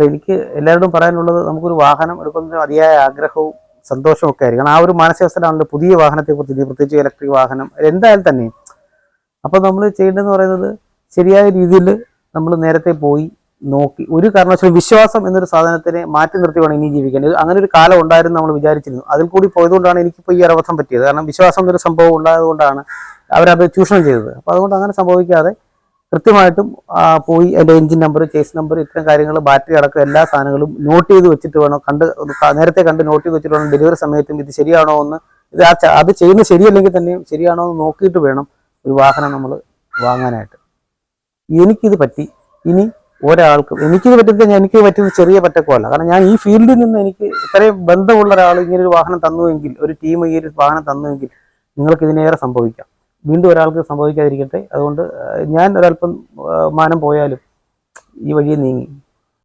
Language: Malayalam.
അല്ല എനിക്ക് എല്ലാവരോടും പറയാനുള്ളത് നമുക്കൊരു വാഹനം എടുക്കുന്നതിന് അതിയായ ആഗ്രഹവും സന്തോഷവും ഒക്കെ ആയിരിക്കും ആ ഒരു മാനസികാവസ്ഥയിലാണല്ലോ പുതിയ വാഹനത്തെ കുറിച്ച് പ്രത്യേകിച്ച് ഇലക്ട്രിക് വാഹനം. എന്തായാലും തന്നെ. അപ്പോൾ നമ്മൾ ചെയ്യേണ്ടതെന്ന് പറയുന്നത് ശരിയായ രീതിയിൽ നമ്മൾ നേരത്തെ പോയി നോക്കി. ഒരു കാരണവശാലും വിശ്വാസം എന്നൊരു സാധനത്തിനെ മാറ്റി നിർത്തി വേണം ഇനി ജീവിക്കേണ്ടത് അങ്ങനെ ഒരു കാലം ഉണ്ടായിരുന്നു നമ്മൾ വിചാരിച്ചിരുന്നു. അതിൽ കൂടി പോയതുകൊണ്ടാണ് എനിക്കിപ്പോൾ ഈ അബദ്ധം പറ്റിയത്. കാരണം വിശ്വാസം എന്നൊരു സംഭവം ഉണ്ടായതുകൊണ്ടാണ് അവരത് ചൂഷണം ചെയ്തത്. അപ്പോൾ അതുകൊണ്ട് അങ്ങനെ സംഭവിക്കാതെ കൃത്യമായിട്ടും പോയി എന്റെ എഞ്ചിൻ നമ്പർ ചേസ് നമ്പർ ഇത്തരം കാര്യങ്ങൾ ബാറ്ററി അടക്കം എല്ലാ സാധനങ്ങളും നോട്ട് ചെയ്ത് വെച്ചിട്ട് വേണം. കണ്ട് നേരത്തെ കണ്ട് നോട്ട് ചെയ്ത് വെച്ചിട്ട് വേണം ഡെലിവറി സമയത്തും ഇത് ശരിയാണോ എന്ന്. ഇത് അത് ചെയ്യുന്നത് ശരിയല്ലെങ്കിൽ തന്നെ ശരിയാണോ എന്ന് നോക്കിയിട്ട് വേണം ഒരു വാഹനം നമ്മൾ വാങ്ങാനായിട്ട്. എനിക്കിത് പറ്റി. ഇനി ഒരാൾക്കും എനിക്കിത് പറ്റുന്നത് എനിക്ക് പറ്റിയത് ചെറിയ പറ്റക്കമല്ല. കാരണം ഞാൻ ഈ ഫീൽഡിൽ നിന്ന് എനിക്ക് ഇത്രയും ബന്ധമുള്ള ഒരാൾ ഇങ്ങനെ ഒരു വാഹനം തന്നുവെങ്കിൽ ഒരു ടീം ഈ ഒരു വാഹനം തന്നുവെങ്കിൽ നിങ്ങൾക്ക് ഇതിനേറെ സംഭവിക്കാം. വീണ്ടും ഒരാൾക്ക് സംഭവിക്കാതിരിക്കട്ടെ. അതുകൊണ്ട് ഞാൻ ഒരല്പം മാനം പോയാലും ഈ വഴിയെ നീങ്ങി.